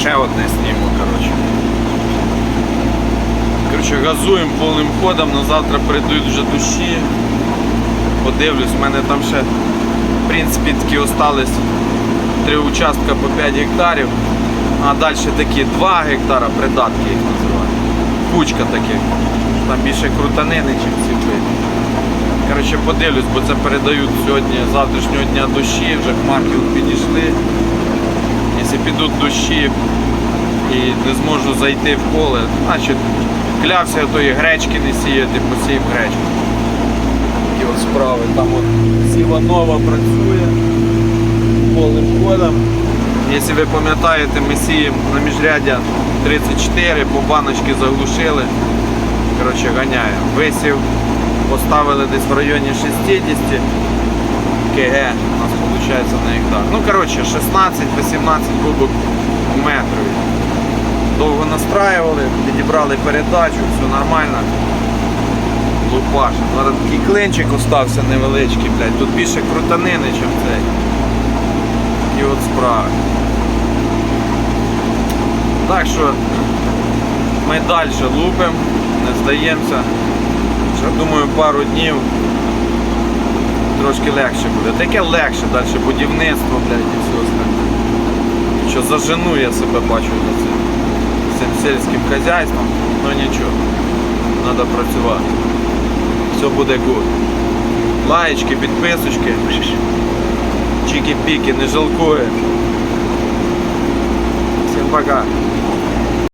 ще одне зніму, коротше. Коротше, газуємо повним ходом, на завтра прийдуть вже душі. Подивлюсь, в мене там ще, в принципі, такі остались три участка по 5 гектарів, а далі такі 2 гектара, придатки їх називають. Кучка таких. Там більше крутанини, ніж сіпи. Коротше, подивлюсь, бо це передають сьогодні, завтрашнього дня дощі, вже хмарки підійшли. Якщо підуть дощі і не зможу зайти в поле, значить клявся тої гречки не сіяти, посів гречку. Такі от справи. Там от сіва нова працює повним ходом. Якщо ви пам'ятаєте, ми сіємо на міжряддя 34, по баночки заглушили. Коротше, ганяємо. Висів, поставили десь в районі 60 КГ виходить на гектар. Ну, коротше, 16-18 кубок в метрі. Довго настраювали, підібрали передачу, все нормально. Лупаш. Зараз такий клинчик остався невеличкий, блядь. Тут більше крутанини, ніж цей. І от справи. Так що ми далі лупимо, не здаємося. Ще думаю пару днів трошки легше буде. Таке легше далі будівництво, блядь, і все остальне. Що зажену я себе бачу за цим, цим сільським хазяйством, ну нічого. Треба працювати. Все буде гуд. Лаєчки, підписочки. Чики-піки, не жалкує. Всім пока.